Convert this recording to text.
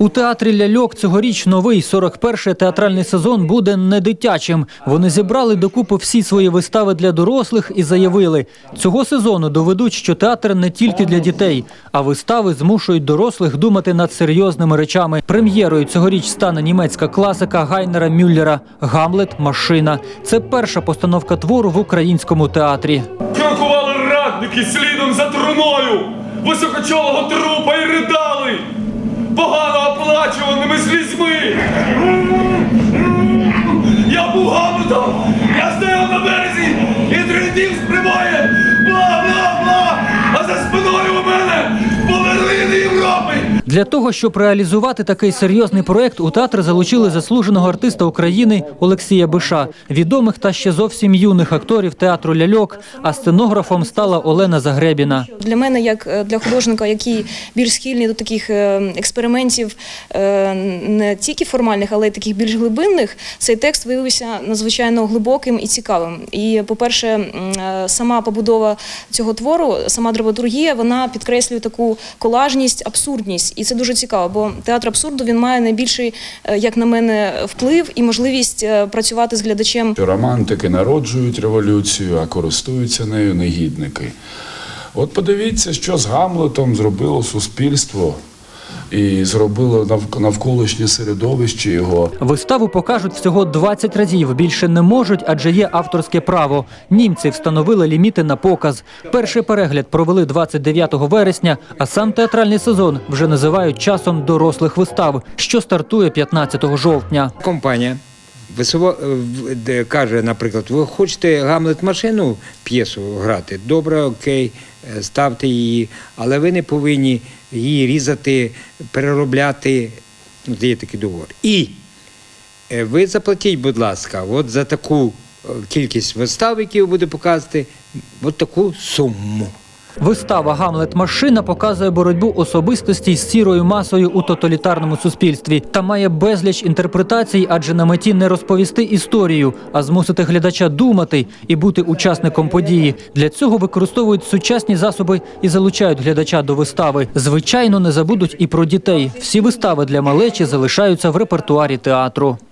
У театрі ляльок цьогоріч новий 41-й театральний сезон буде не дитячим. Вони зібрали докупи всі свої вистави для дорослих і заявили, цього сезону доведуть, що театр не тільки для дітей, а вистави змушують дорослих думати над серйозними речами. Прем'єрою цьогоріч стане німецька класика Гайнера Мюллера Гамлет. Машина. Це перша постановка твору в українському театрі. Крокували радники слідом за труною високочолого трупа і ридали, з Для того, щоб реалізувати такий серйозний проект, у театр залучили заслуженого артиста України Олексія Биша, відомих та ще зовсім юних акторів театру ляльок. А сценографом стала Олена Загребіна. Для мене, як е, для художника, який більш схильний до таких е, експериментів, е, не тільки формальних, але й таких більш глибинних, цей текст виявився надзвичайно глибоким і цікавим. І, по-перше, сама побудова цього твору, сама драматургія, вона підкреслює таку колажність, абсурдність. І це дуже цікаво, бо театр абсурду він має найбільший, е, як на мене, вплив і можливість е, працювати з глядачем романтики народжують революцію, а користуються нею негідники. От подивіться, що з Гамлетом зробило суспільство і зробило нав- навколишнє середовище його. Виставу покажуть всього 20 разів. Більше не можуть, адже є авторське право. Німці встановили ліміти на показ. Перший перегляд провели 29 вересня, а сам театральний сезон вже називають часом дорослих вистав, що стартує 15 жовтня. компанія висово, е, каже, наприклад, ви хочете Гамлет машину п'єсу грати? Добре, окей, е, ставте її, але ви не повинні її різати, переробляти. Ну, є такий договор. І е, ви заплатіть, будь ласка, от за таку е, кількість вистав, які ви будете показувати, от таку суму. Вистава Гамлет Машина показує боротьбу особистості з сірою масою у тоталітарному суспільстві та має безліч інтерпретацій, адже на меті не розповісти історію, а змусити глядача думати і бути учасником події. Для цього використовують сучасні засоби і залучають глядача до вистави. Звичайно, не забудуть і про дітей. Всі вистави для малечі залишаються в репертуарі театру.